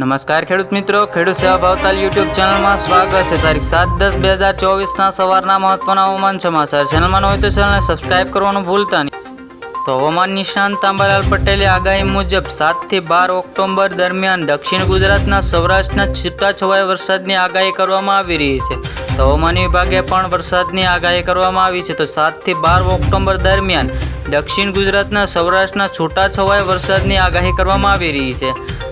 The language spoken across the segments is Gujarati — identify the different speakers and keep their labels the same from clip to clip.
Speaker 1: નમસ્કાર ખેડૂત મિત્રો, ખેડૂત સેવા ભાવતાલ યુટ્યુબ ચેનલમાં સ્વાગત છે. તારીખ સાત દસ બે હજાર ચોવીસના સવારના મહત્વના હવામાન સમાચાર. ચેનલમાં હોય તો ચેનલને સબસ્ક્રાઇબ કરવાનું ભૂલતા નહીં. તો હવામાન નિષ્ણાંત તાંબાલાલ પટેલે આગાહી મુજબ સાતથી બાર ઓક્ટોબર દરમિયાન દક્ષિણ ગુજરાતના સૌરાષ્ટ્રના છૂટાછવાયા વરસાદની આગાહી કરવામાં આવી રહી છે. હવામાન વિભાગે પણ વરસાદની આગાહી કરવામાં આવી છે. તો સાતથી બાર ઓક્ટોબર દરમિયાન દક્ષિણ ગુજરાતના સૌરાષ્ટ્રના છૂટાછવાયા વરસાદની આગાહી કરવામાં આવી રહી છે.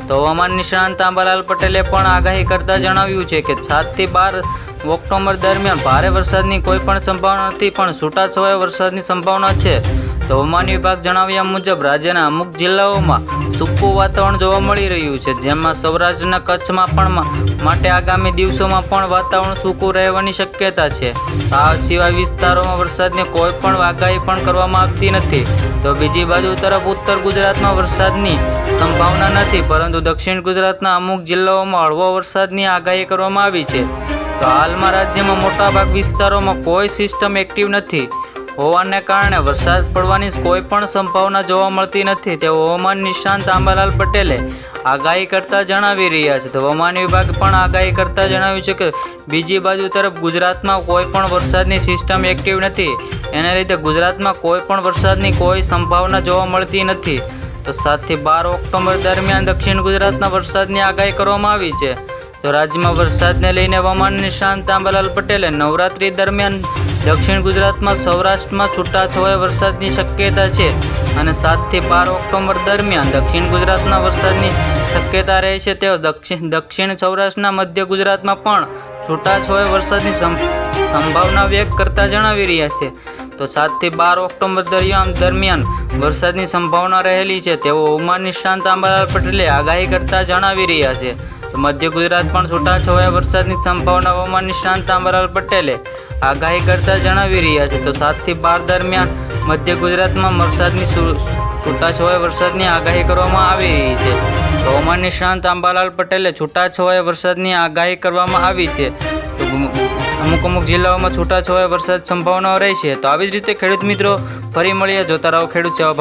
Speaker 1: તો હવામાન નિષ્ણાંત આંબાલાલ પટેલે પણ આગાહી કરતા જણાવ્યું છે કે સાતથી બાર ઓક્ટોબર દરમિયાન ભારે વરસાદની કોઈ પણ સંભાવના નથી પણ છૂટાછવાયા વરસાદની સંભાવના છે. તો હવામાન વિભાગ જણાવ્યા મુજબ રાજ્યના અમુક જિલ્લાઓમાં સૂકું વાતાવરણ જોવા મળી રહ્યું છે, જેમાં સૌરાષ્ટ્રના કચ્છમાં પણ માટે આગામી દિવસોમાં પણ વાતાવરણ સૂકું રહેવાની શક્યતા છે. આ સિવાય વિસ્તારોમાં વરસાદની કોઈ પણ આગાહી પણ કરવામાં આવતી નથી. તો બીજી બાજુ તરફ ઉત્તર ગુજરાતમાં વરસાદની સંભાવના નથી, પરંતુ દક્ષિણ ગુજરાતના અમુક જિલ્લાઓમાં હળવો વરસાદની આગાહી કરવામાં આવી છે. તો હાલમાં રાજ્યમાં મોટાભાગ વિસ્તારોમાં કોઈ સિસ્ટમ એક્ટિવ નથી. હોવાને કારણે વરસાદ પડવાની કોઈ પણ સંભાવના જોવા મળતી નથી. તેવું હવામાન નિષ્ણાંત આંબાલાલ પટેલે આગાહી કરતા જણાવી રહ્યા છે. તો હવામાન વિભાગ પણ આગાહી કરતા જણાવ્યું છે કે, બીજી બાજુ તરફ ગુજરાતમાં કોઈ પણ વરસાદની સિસ્ટમ એક્ટિવ નથી. એને લીધે ગુજરાતમાં કોઈ પણ વરસાદની કોઈ સંભાવના જોવા મળતી નથી. તો સાતથી બાર ઓક્ટોબર દરમિયાન દક્ષિણ ગુજરાતના વરસાદની આગાહી કરવામાં આવી છે. તો રાજ્યમાં વરસાદને લઈને હવામાન નિષ્ણાંત આંબાલાલ પટેલે નવરાત્રી દરમિયાન દક્ષિણ ગુજરાતમાં સૌરાષ્ટ્રમાં છૂટાછવાયા વરસાદની શક્યતા છે અને સાતથી બાર ઓક્ટોબર દરમિયાન દક્ષિણ ગુજરાતના વરસાદની શક્યતા રહે છે. તેઓ દક્ષિણ દક્ષિણ સૌરાષ્ટ્રના મધ્ય ગુજરાતમાં પણ છૂટાછવાયા વરસાદની સંભાવના વ્યક્ત કરતા જણાવી રહ્યા છે. તો સાતથી બાર ઓક્ટોબર દરમિયાન દરમિયાન વરસાદની સંભાવના રહેલી છે. તેવો હવામાન નિષ્ણાંત આંબાલાલ પટેલે આગાહી કરતા જણાવી રહ્યા છે. મધ્ય ગુજરાત પણ છૂટાછવાયા વરસાદની સંભાવના હવામાન નિષ્ણાંત આંબાલાલ પટેલે આગાહી કરતા જણાવી રહ્યા છે. તો સાતથી બાર દરમિયાન મધ્ય ગુજરાતમાં વરસાદની છૂટાછવાયા વરસાદની આગાહી કરવામાં આવી રહી છે. હવામાન નિષ્ણાંત અંબાલાલ પટેલે છૂટાછવાયા વરસાદની આગાહી કરવામાં આવી છે. અમુક અમુક જિલ્લાઓમાં છૂટાછવાયા વરસાદ સંભાવનાઓ રહેશે તો આવી જ રીતે ખેડૂત મિત્રો, ફરી મળીએ. જોતા રહો ખેડૂત સેવા